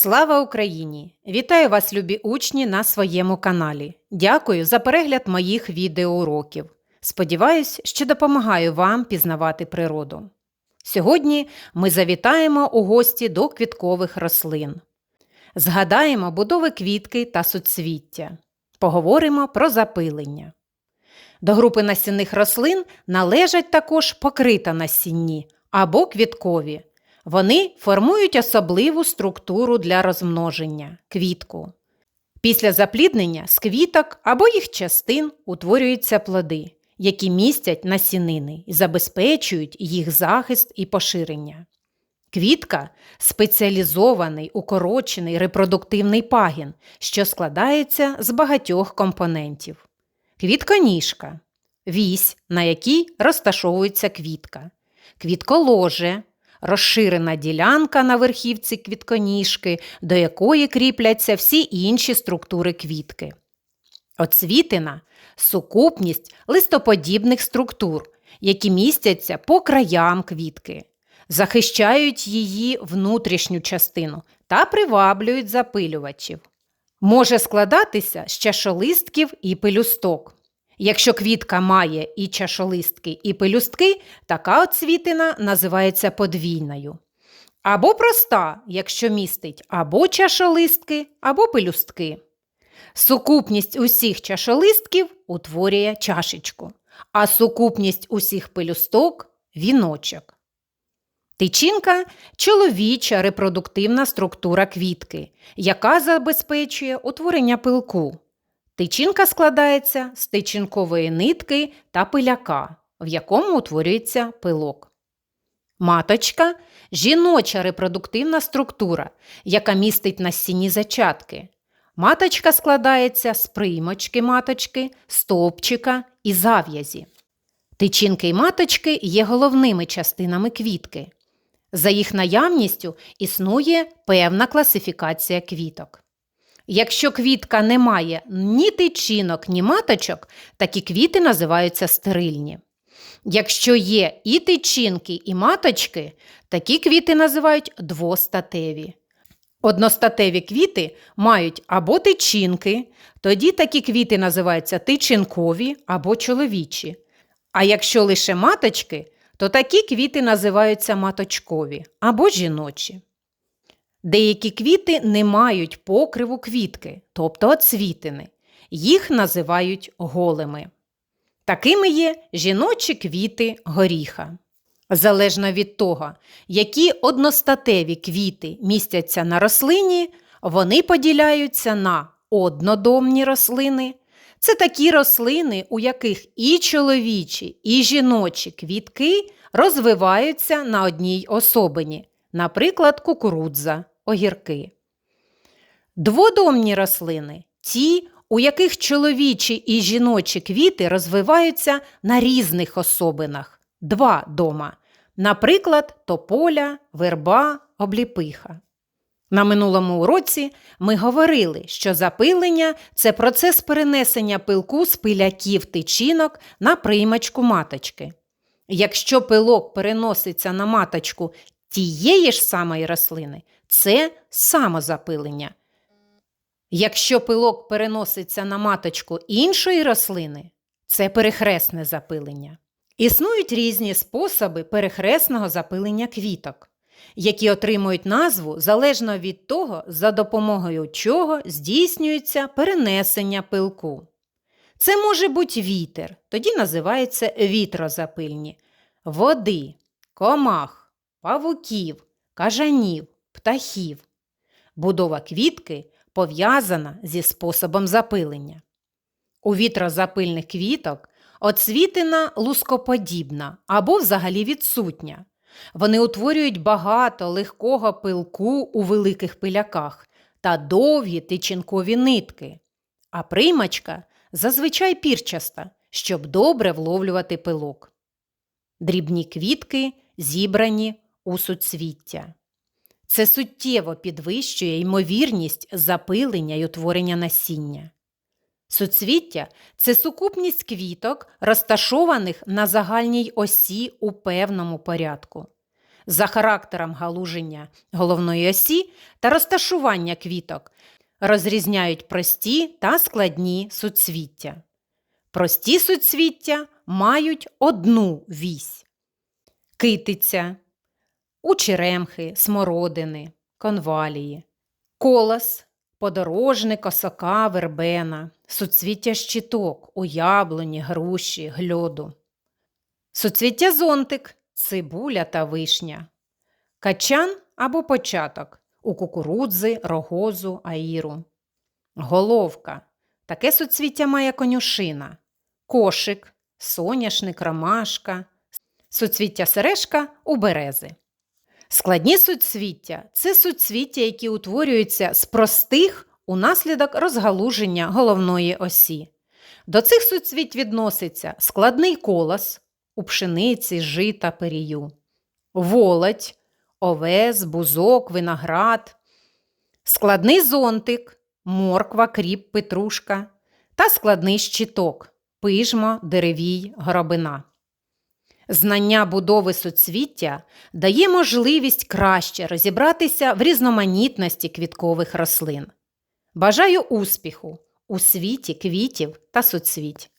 Слава Україні! Вітаю вас, любі учні, на своєму каналі. Дякую за перегляд моїх відеоуроків. Сподіваюсь, що допомагаю вам пізнавати природу. Сьогодні ми завітаємо у гості до квіткових рослин. Згадаємо будови квітки та суцвіття. Поговоримо про запилення. До групи насінних рослин належать також покрита насінні або квіткові. Вони формують особливу структуру для розмноження квітку. Після запліднення з квіток або їх частин утворюються плоди, які містять насінини і забезпечують їх захист і поширення. Квітка спеціалізований укорочений репродуктивний пагін, що складається з багатьох компонентів. Квітконіжка вісь, на якій розташовується квітка, квітколоже розширена ділянка на верхівці квітконіжки, до якої кріпляться всі інші структури квітки. Оцвітина сукупність листоподібних структур, які містяться по краям квітки, захищають її внутрішню частину та приваблюють запилювачів. Може складатися з чашолистків і пелюсток. Якщо квітка має і чашолистки, і пелюстки, така оцвітина називається подвійною. Або проста, якщо містить або чашолистки, або пелюстки. Сукупність усіх чашолистків утворює чашечку, а сукупність усіх пелюсток віночок. Тичинка чоловіча репродуктивна структура квітки, яка забезпечує утворення пилку. Тичинка складається з тичинкової нитки та пиляка, в якому утворюється пилок. Маточка жіноча репродуктивна структура, яка містить насінні зачатки. Маточка складається з приймочки маточки, стовпчика і зав'язі. Тичинки й маточки є головними частинами квітки. За їх наявністю існує певна класифікація квіток. Якщо квітка не має ні тичинок, ні маточок, такі квіти називаються стерильні. Якщо є і тичинки, і маточки, такі квіти називають двостатеві. Одностатеві квіти мають або тичинки, тоді такі квіти називаються тичинкові або чоловічі. А якщо лише маточки, то такі квіти називаються маточкові або жіночі. Деякі квіти не мають покриву квітки, тобто оцвітини. Їх називають голими. Такими є жіночі квіти горіха. Залежно від того, які одностатеві квіти містяться на рослині, вони поділяються на однодомні рослини. Це такі рослини, у яких і чоловічі, і жіночі квітки розвиваються на одній особині, наприклад, кукурудза, огірки. Дводомні рослини ті, у яких чоловічі і жіночі квіти розвиваються на різних особинах два дома, наприклад, тополя, верба, обліпиха. На минулому уроці ми говорили, що запилення це процес перенесення пилку з пиляків тичинок на приймачку маточки. Якщо пилок переноситься на маточку тієї ж самої рослини, це самозапилення. Якщо пилок переноситься на маточку іншої рослини, це перехресне запилення. Існують різні способи перехресного запилення квіток, які отримують назву залежно від того, за допомогою чого здійснюється перенесення пилку. Це може бути вітер, тоді називається вітрозапильні, води, комах, павуків, кажанів, птахів. Будова квітки пов'язана зі способом запилення. У вітрозапильних квіток оцвітина лускоподібна або взагалі відсутня. Вони утворюють багато легкого пилку у великих пиляках та довгі тичинкові нитки, а приймачка зазвичай пірчаста, щоб добре вловлювати пилок. Дрібні квітки зібрані у суцвіття. Це суттєво підвищує ймовірність запилення й утворення насіння. Суцвіття це сукупність квіток, розташованих на загальній осі у певному порядку. За характером галуження головної осі та розташування квіток розрізняють прості та складні суцвіття. Прості суцвіття мають одну вісь. Китиця, учеремхи, смородини, конвалії, колос, подорожник, осока, вербена, суцвіття щиток у яблуні, груші, гльоду. Суцвіття зонтик, цибуля та вишня. Качан або початок у кукурудзи, рогозу, аїру. Головка. Таке суцвіття має конюшина. Кошик, соняшник, ромашка. Суцвіття сережка у берези. Складні суцвіття це суцвіття, які утворюються з простих унаслідок розгалуження головної осі. До цих суцвіть відноситься складний колос у пшениці, жита, перію, волоть, овес, бузок, виноград, складний зонтик, морква, кріп, петрушка та складний щиток, пижмо, деревій, горобина. Знання будови суцвіття дає можливість краще розібратися в різноманітності квіткових рослин. Бажаю успіху у світі квітів та суцвіть!